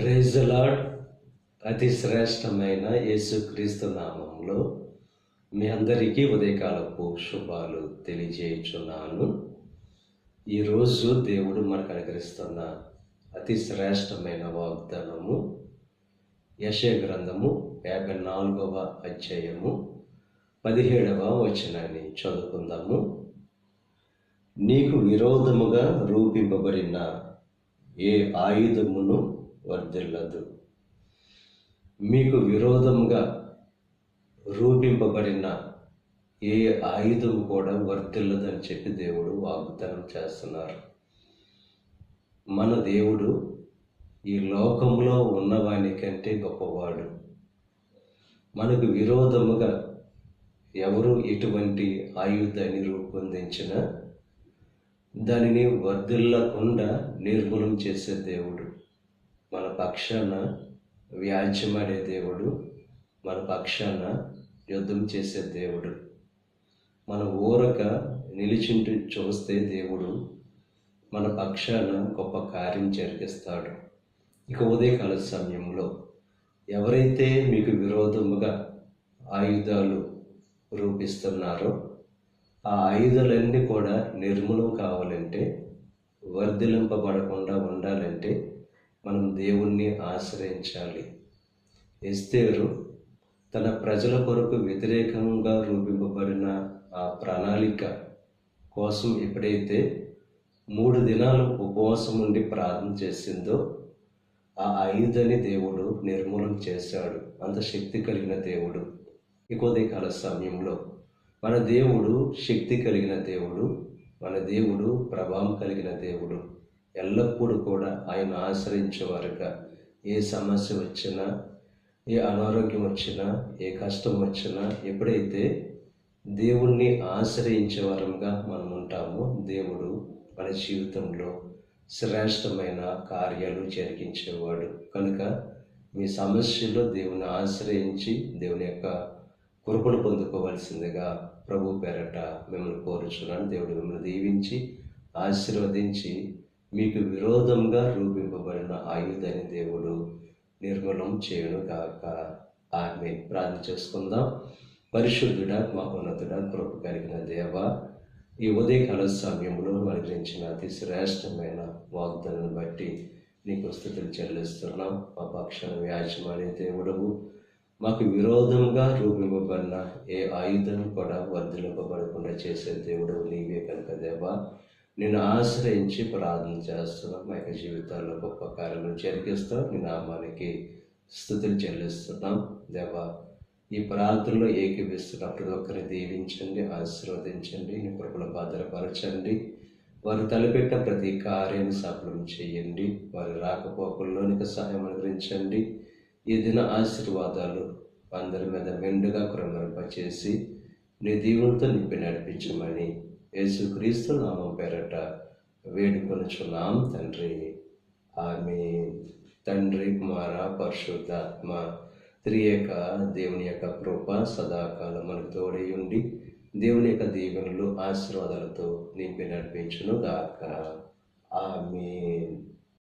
Praise lord. అతి శ్రేష్టమైన యేసుక్రీస్తు నామంలో మీ అందరికీ ఉదయకాలపు శుభాలు తెలియజేయుచున్నాను. ఈరోజు దేవుడు మనకు అనుగ్రహిస్తున్న అతి శ్రేష్టమైన వాగ్దానము యశ గ్రంథము యాభై నాలుగవ అధ్యాయము పదిహేడవ వచనాన్ని చదువుకుందాము. నీకు విరోధముగా రూపింపబడిన ఏ ఆయుధమును వర్ధిల్లదు. మీకు విరోధముగా రూపింపబడిన ఏ ఆయుధం కూడా వర్ధిల్లదని చెప్పి దేవుడు వాగ్దానం చేస్తున్నారు. మన దేవుడు ఈ లోకంలో ఉన్నవాని కంటే గొప్పవాడు. మనకు విరోధముగా ఎవరు ఎటువంటి ఆయుధాన్ని రూపొందించిన దానిని వర్ధిల్లకుండా నిర్మూలం చేసే దేవుడు. మన పక్షాన వ్యాజ్యమాడే దేవుడు మన పక్షాన యుద్ధం చేసే దేవుడు. మన ఊరక నిలిచింటు చూస్తే దేవుడు మన పక్షాన గొప్ప కార్యం జరిగిస్తాడు. ఇక ఉదయకాల సమయంలో ఎవరైతే మీకు విరోధముగా ఆయుధాలు రూపిస్తున్నారో ఆ ఆయుధాలన్నీ కూడా నిర్మూలం కావాలంటే వర్ధిలింపబడకుండా ఉండాలంటే మనం దేవుణ్ణి ఆశ్రయించాలి. ఎస్తేరు తన ప్రజల కొరకు వ్యతిరేకంగా రూపింపబడిన ఆ ప్రణాళిక కోసం ఎప్పుడైతే మూడు దినాలు ఉపవాసం ఉండి ప్రార్థన చేసిందో ఆ ఐదని దేవుడు నిర్మూలన చేశాడు. అంత శక్తి కలిగిన దేవుడు. ఇక కాల సమయంలో మన దేవుడు శక్తి కలిగిన దేవుడు మన దేవుడు ప్రభావం కలిగిన దేవుడు. ఎల్లప్పుడూ కూడా ఆయన ఆశ్రయించేవారుగా. ఏ సమస్య వచ్చినా ఏ అనారోగ్యం వచ్చినా ఏ కష్టం వచ్చినా ఎప్పుడైతే దేవుణ్ణి ఆశ్రయించే వారంగా మనం ఉంటామో దేవుడు మన జీవితంలో శ్రేష్టమైన కార్యాలు జరిగించేవాడు. కనుక మీ సమస్యలో దేవుని ఆశ్రయించి దేవుని యొక్క కృపను పొందుకోవలసిందిగా ప్రభు పేరట మిమ్మల్ని కోరుచున్నాను. దేవుడు మిమ్మల్ని దీవించి ఆశీర్వదించి మీకు విరోధంగా రూపింపబడిన ఆయుధాన్ని దేవుడు నిర్మూలం చేయను కాక ఆమె ప్రార్థన చేసుకుందాం. పరిశుద్ధుడ మహోన్నతుడ కృప కలిగిన దేవ ఈ ఉదయకాల సమయంలో అనుగ్రహించిన అతి శ్రేష్టమైన వాగ్దానాన్ని బట్టి నీకు స్థుతులు చెల్లిస్తున్నాం. మా పక్షాన యాజమాన్య దేవుడవు. మాకు విరోధంగా రూపింపబడిన ఏ ఆయుధం కూడా వర్ధలింపబడకుండా చేసే దేవుడు నీవే కనుక దేవా. నేను ఆశ్రయించి ప్రార్థన చేస్తున్నాం. మా యొక్క జీవితాల్లో గొప్ప కార్యాలను జరిగిస్తాం. నీ నామానికి స్థుతులు చెల్లిస్తున్నాం. దేవా ఈ ప్రార్థనలో ఏకీపిస్తున్న ప్రతి ఒక్కరిని దీవించండి ఆశీర్వదించండి నీ కృపలో భద్రపరచండి. వారు తలపెట్టిన ప్రతి కార్యాన్ని సఫలం చేయండి. వారి రాకపోకల్లోనికి సహాయం అనుగ్రహించండి. ఈ దిన ఆశీర్వాదాలు అందరి మీద మెండుగా కురమరింపచేసి నీ దీవులతో నింపి నడిపించమని యేసుక్రీస్తు నామం పేరట వేడుకొనుచున్నాం తండ్రి. ఆమె తండ్రి కుమార పరిశుద్ధాత్మ త్రియక దేవుని యొక్క కృప సదాకాలం మనకు తోడై ఉండి దేవుని యొక్క దీవెనలు ఆశీర్వాదాలతో నింపి నడిపించును గాక ఆమె